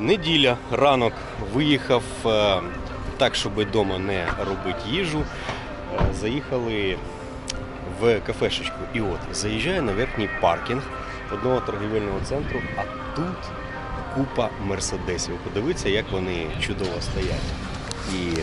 Неділя, ранок виїхав е, так, щоб вдома не робити їжу. Е, Заїхали в кафешечку. І от заїжджаю на верхній паркінг одного торгівельного центру, а тут купа мерседесів. Подивіться, як вони чудово стоять. І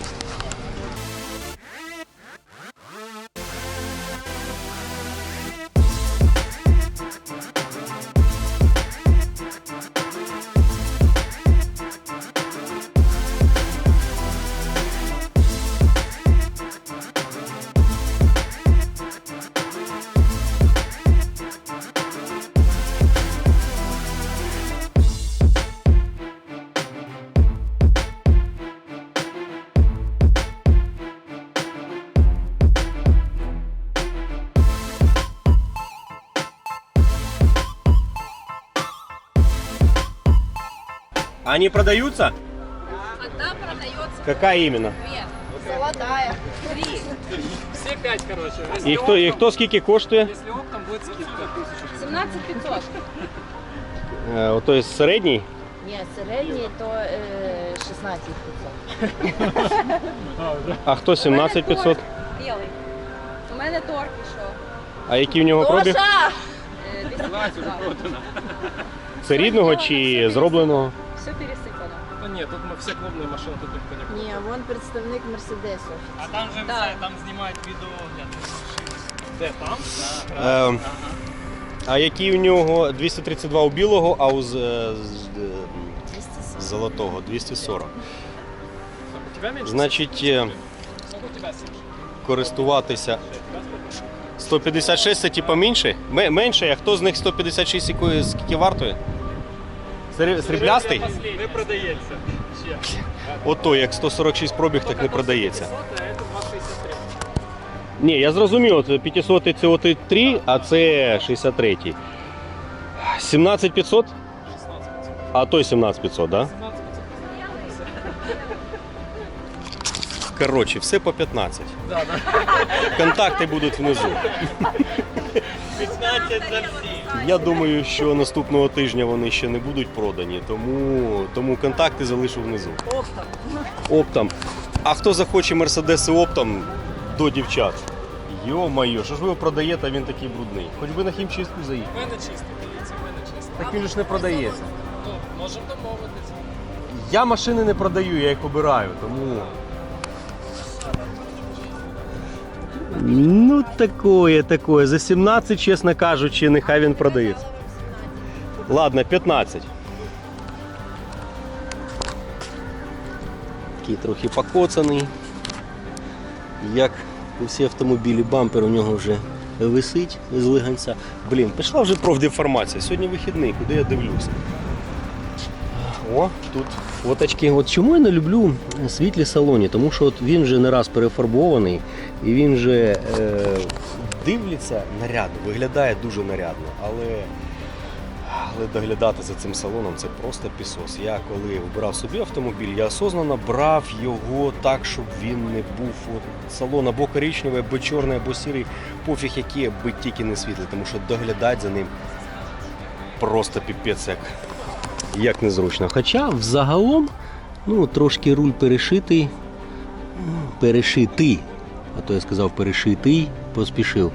Они продаются? Одна продается Какая именно? две. Золотая. Три. Все пять, короче. Если І хто, і хто скільки коштує? Если оптом будет скидка. 17 500. Е, Ото є середній. Ні, середній то е, 16 500. А хто 17 500? Білий. У мене торг пішов. А який в нього пробіг? Е, 202. Це рідного чи зробленого? Все пересипано. Ну нет, тут мы все клубные машины, тут никто не купит. Ні, вон представник Мерседесу. А там же Да. все, там снимают видеоогляд. Де там? Е, а який в нього 232 у білого, а у з, е, з, е, 240. золотого 240. У тебя меньше? Значить, е, Сколько у тебя Серж? користуватися 156 це типа менше? Ме- Менше, а хто з них 156 якої скільки вартує? Срі- Сріблястий? Не продається. Ото як 146 пробіг, так не продається. 500, а это 263. Ні, я зрозумів, от 500 це от 3, а це 63. 17 500? 16 500. А той 17 500, да? 17 500. Коротше, все по 15. Да, да. Контакти будуть внизу. 15 за всі. Я думаю, що наступного тижня вони ще не будуть продані, тому, тому контакти залишу внизу. Оптом. Оптом. А хто захоче мерседеси оптом до дівчат? Йо-майо, що ж ви його продаєте, а він такий брудний. Хоч би на хімчистку заїхав. В мене чисто, дивіться, в мене чисто. Так він ж не продається. Ну, можемо домовитися. Я машини не продаю, я їх обираю, тому. Ну, такое, такое. За 17, чесно кажучи, нехай він продається. Ладно, 15. Такий трохи покоцаний. Як усі автомобілі, бампер у нього вже висить з лиганця. Блін, пішла вже профдеформація. Сьогодні вихідний, куди я дивлюся. О, тут фоточки. От чому я не люблю світлі салоні? Тому що от він вже не раз перефарбований і він вже е, дивиться нарядно, виглядає дуже нарядно. Але, але доглядати за цим салоном це просто пісос. Я коли вибирав собі автомобіль, я осознанно брав його так, щоб він не був от, салон або коричневий, або чорний, або сірий, пофіг який, аби тільки не світлий, тому що доглядати за ним просто піпець як як незручно. Хоча взагалом ну, трошки руль перешитий, перешитий, а то я сказав перешитий, поспішив.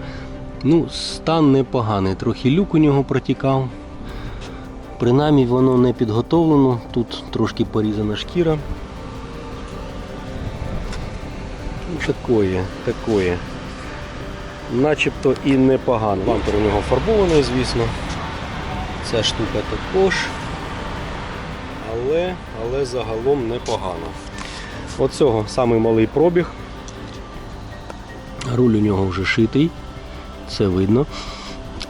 Ну, стан непоганий, трохи люк у нього протікав. Принаймні воно не підготовлено, тут трошки порізана шкіра. Ну, Такое, такое. Начебто і непогано. Бампер у нього фарбований, звісно. Ця штука також але, але загалом непогано. Оцього самий малий пробіг. Руль у нього вже шитий, це видно.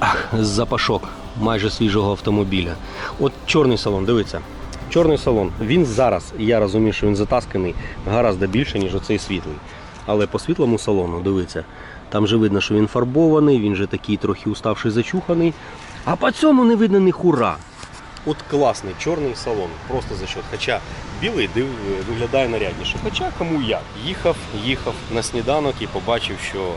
Ах, запашок майже свіжого автомобіля. От чорний салон, дивіться. Чорний салон, він зараз, я розумію, що він затасканий гораздо більше, ніж оцей світлий. Але по світлому салону, дивіться, там же видно, що він фарбований, він же такий трохи уставший, зачуханий. А по цьому не видно ні хура. От класний чорний салон, просто за счет. Хоча білий див, виглядає нарядніше. Хоча кому як. Їхав, їхав на сніданок і побачив, що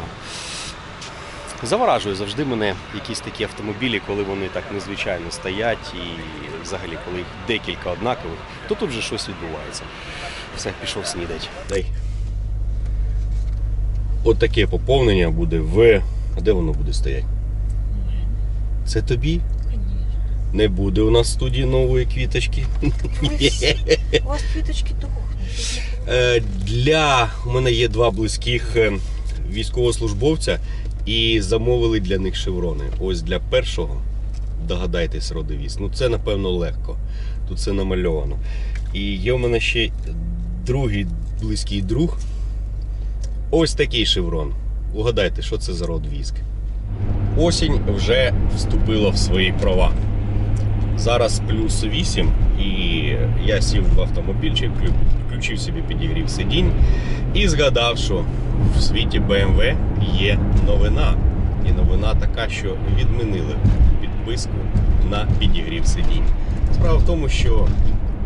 Заворажує завжди мене якісь такі автомобілі, коли вони так незвичайно стоять, і взагалі, коли їх декілька однакових, то тут вже щось відбувається. Все, пішов снідать. Дай. От таке поповнення буде в. А де воно буде стояти? Це тобі? Не буде у нас в студії нової квіточки. У вас квіточки тухнуть. Е, Для у мене є два близьких е, військовослужбовця і замовили для них шеврони. Ось для першого, догадайтесь, родовіз. Ну це напевно легко. Тут це намальовано. І є у мене ще другий близький друг. Ось такий шеврон. Угадайте, що це за род військ. Осінь вже вступила в свої права. Зараз плюс 8, і я сів в автомобільчик, включив собі підігрів сидінь і згадав, що в світі BMW є новина. І новина така, що відмінили підписку на підігрів сидінь. Справа в тому, що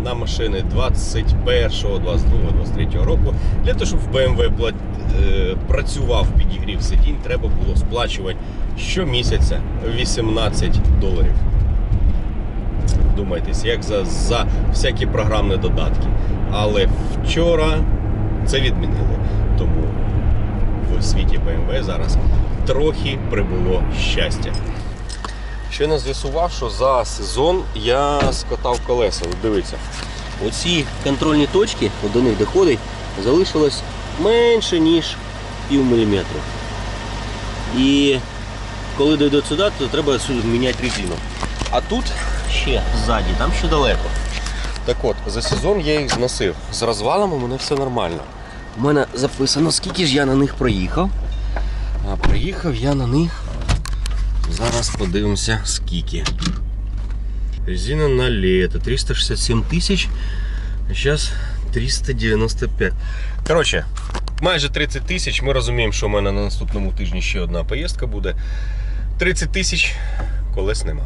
на машини 21, 22, 23 року для того, щоб в BMW е, працював підігрів сидінь, треба було сплачувати щомісяця 18 доларів. Думайтесь, як за, за всякі програмні додатки. Але вчора це відмінили. Тому в світі BMW зараз трохи прибуло щастя. Щойно з'ясував, що за сезон я скатав колеса. Дивіться. Оці контрольні точки, до них доходить, залишилось менше, ніж пів міліметру. І коли дойде сюди, то треба міняти резину. А тут ще ззаді, там ще далеко. Так от, за сезон я їх зносив. З розвалом у мене все нормально. У мене записано, скільки ж я на них проїхав. А проїхав я на них. Зараз подивимося, скільки. Резина на лето 367 тисяч. А зараз 395. Коротше, майже 30 тисяч. Ми розуміємо, що у мене на наступному тижні ще одна поїздка буде. 30 тисяч колес нема.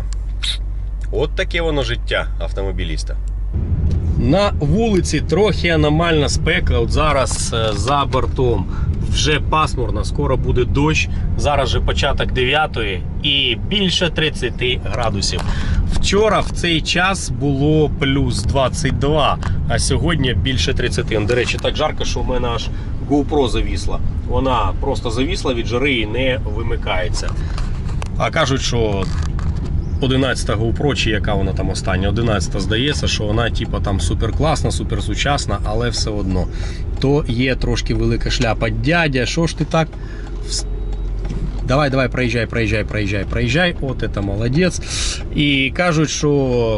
От таке воно життя автомобіліста. На вулиці трохи аномальна спека. От зараз е, за бортом вже пасмурно, скоро буде дощ. Зараз же початок 9 і більше 30 градусів. Вчора в цей час було плюс 22, а сьогодні більше 30. Ну, До речі, так жарко, що в мене аж GoPro завісла. Вона просто завісла від жари і не вимикається. А кажуть, що 11 GoPro, чи яка вона там остання, 11 здається, що вона типу, там супер класна, супер сучасна, але все одно. То є трошки велика шляпа. Дядя, що ж ти так? Давай, давай, проїжджай, проїжджай, проїжджай, проїжджай. От це молодець. І кажуть, що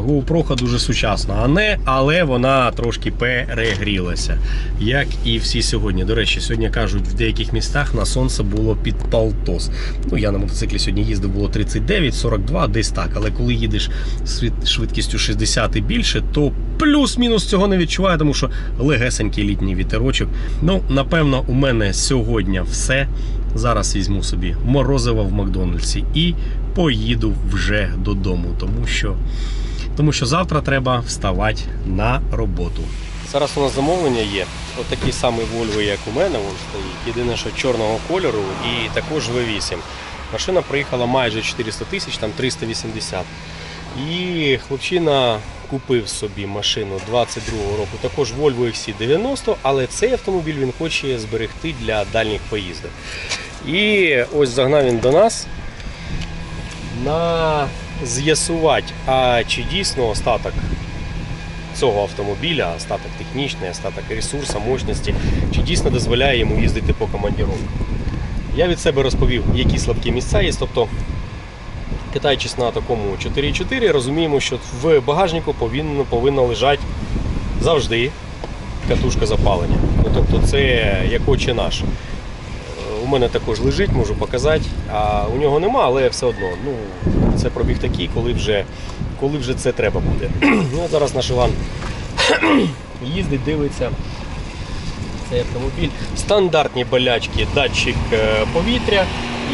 GoPro дуже сучасна, а не, але вона трошки перегрілася. Як і всі сьогодні. До речі, сьогодні кажуть, в деяких містах на сонце було під полтос. Ну, я на мотоциклі сьогодні їздив, було 39, 42, десь так. Але коли їдеш швидкістю 60 і більше, то плюс-мінус цього не відчуваю, тому що легесенький літній вітерочок. Ну, напевно, у мене сьогодні все. Зараз візьму собі морозиво в Макдональдсі і поїду вже додому, тому що, тому що завтра треба вставати на роботу. Зараз у нас замовлення є. От такий самий Volvo, як у мене, він стоїть. Єдине, що чорного кольору і також V8. Машина приїхала майже 400 тисяч, там 380. І хлопчина купив собі машину 22-го року, також Volvo XC90, але цей автомобіль він хоче зберегти для дальніх поїздок. І ось загнав він до нас на з'ясувати, а чи дійсно остаток цього автомобіля, остаток технічний, остаток ресурсу, мощності, чи дійсно дозволяє йому їздити по командіровках. Я від себе розповів, які слабкі місця є. Тобто, китаючись на такому 4.4, розуміємо, що в багажнику повинно, повинна лежати завжди катушка запалення. Ну, тобто це як очі наш. У мене також лежить, можу показати. А у нього нема, але все одно. Ну, це пробіг такий, коли вже, коли вже це треба буде. ну, а зараз наш Іван їздить, дивиться. Цей автомобіль. Стандартні болячки, датчик е, повітря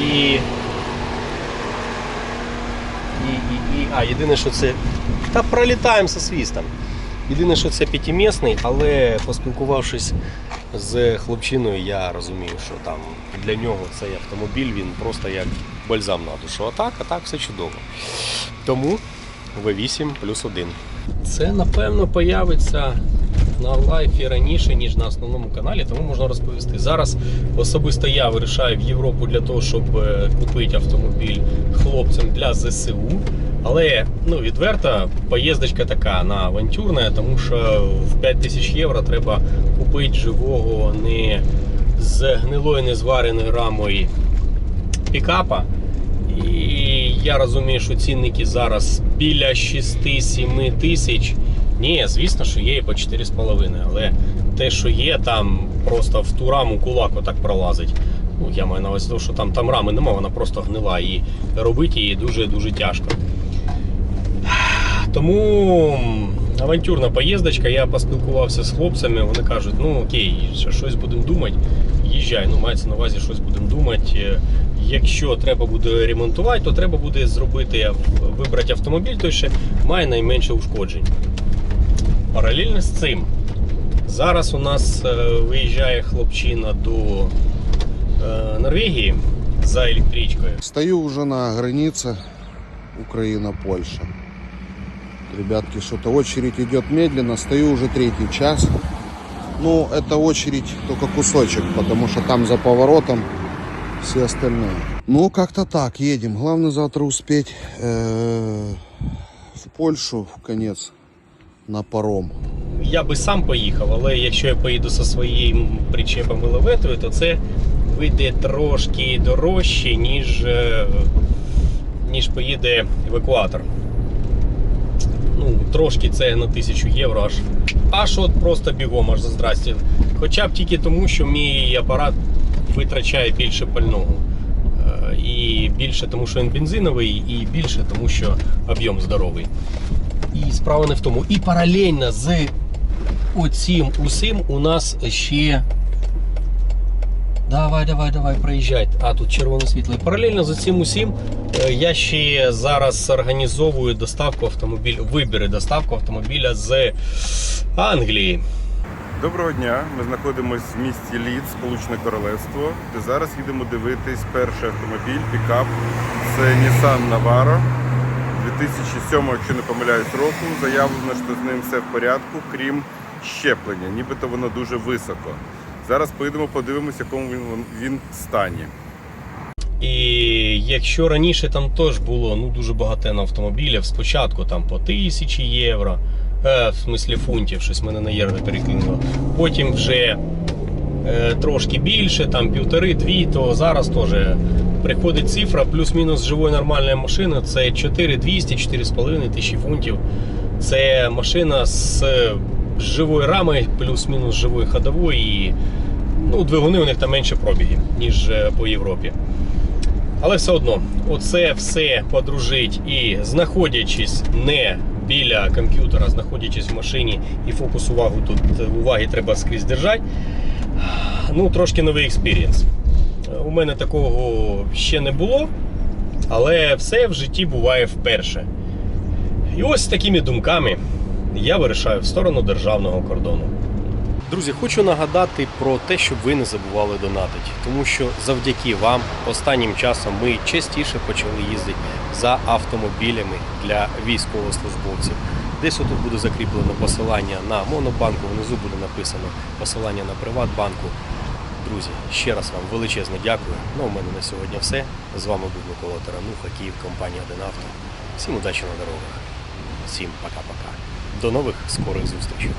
і. І, і, і, а, єдине, що це. Та пролітаємо зі свістом. Єдине, що це п'ятимісний, але поспілкувавшись з хлопчиною, я розумію, що там для нього цей автомобіль він просто як бальзам на душу. А так, а так все чудово. Тому V8 плюс 1. Це напевно появиться на лайфі раніше, ніж на основному каналі, тому можна розповісти. Зараз особисто я вирішаю в Європу для того, щоб е, купити автомобіль хлопцям для ЗСУ. Але ну, відверта поїздочка така на авантюрна, тому що в 5 тисяч євро треба купити живого не з гнилою, не звареною рамою пікапа. І я розумію, що цінники зараз біля 6-7 тисяч. Ні, звісно, що є і по 4,5, але те, що є, там просто в ту раму кулак отак пролазить. Ну, я маю на увазі, що там, там рами немає, вона просто гнила і робити її дуже-дуже тяжко. Тому авантюрна поїздочка, я поспілкувався з хлопцями, вони кажуть, ну окей, що- щось будемо думати, їжджай, ну мається на увазі, щось будемо думати. Е, Якщо треба буде ремонтувати, то треба буде зробити вибрати автомобіль, той ще має найменше ушкоджень. Паралельно з цим, зараз у нас е, виїжджає хлопчина до е, Норвегії за електричкою. Стою уже на границе Украина-Польша. Ребятки, что-то очередь идет медленно. Стою уже третий час. Ну, это очередь только кусочек, потому что там за поворотом все остальные. Ну, как-то так, едем. Главное завтра успеть э, в Польшу в конец на паром. Я би сам поїхав, але якщо я поїду зі своїм причепом і леветою, то це вийде трошки дорожче, ніж, е, ніж поїде евакуатор. Ну, трошки це на 1000 євро аж. Аж от просто бігом, аж за. Хоча б тільки тому, що мій апарат витрачає більше пального. Е, І більше тому, що він бензиновий, і більше тому, що об'єм здоровий. І справа не в тому. І паралельно з оцим усім у нас ще. Давай, давай, давай, проїжджай. А, тут червоне світло. Паралельно з цим усім е, я ще зараз організовую доставку автомобіля, вибір і доставку автомобіля з Англії. Доброго дня. Ми знаходимося в місті Лід, Сполучене Королевство, де зараз їдемо дивитись перший автомобіль, пікап. Це Nissan Navara 2007, якщо не помиляюсь, року. Заявлено, що з ним все в порядку, крім щеплення, нібито воно дуже високо. Зараз поїдемо, подивимося, якому він, він стані. І якщо раніше там теж було ну, дуже багато на автомобілів, спочатку там по тисячі євро, е, в смислі фунтів, щось мене на євро перекинуло. Потім вже е, трошки більше, там півтори-дві, то зараз теж приходить цифра, плюс-мінус живої нормальної машини, це 4200, 4,5 тисячі фунтів. Це машина з живою рамою, плюс-мінус живою ходовою. І ну, двигуни у них там менше пробігів, ніж е, по Європі. Але все одно, оце все подружить і знаходячись не біля комп'ютера, знаходячись в машині і фокус увагу тут уваги треба скрізь держати. Ну, трошки новий експірієнс. У мене такого ще не було, але все в житті буває вперше. І ось з такими думками я вирішаю в сторону державного кордону. Друзі, хочу нагадати про те, щоб ви не забували донатити, тому що завдяки вам останнім часом ми частіше почали їздити за автомобілями для військовослужбовців. Десь отут буде закріплено посилання на монобанку, внизу буде написано посилання на Приватбанку. Друзі, ще раз вам величезне дякую. Ну, у мене на сьогодні все. З вами був Микола Тарануха, Київ, компанія Денавто. Всім удачі на дорогах. Всім пока-пока. До нових скорих зустрічей.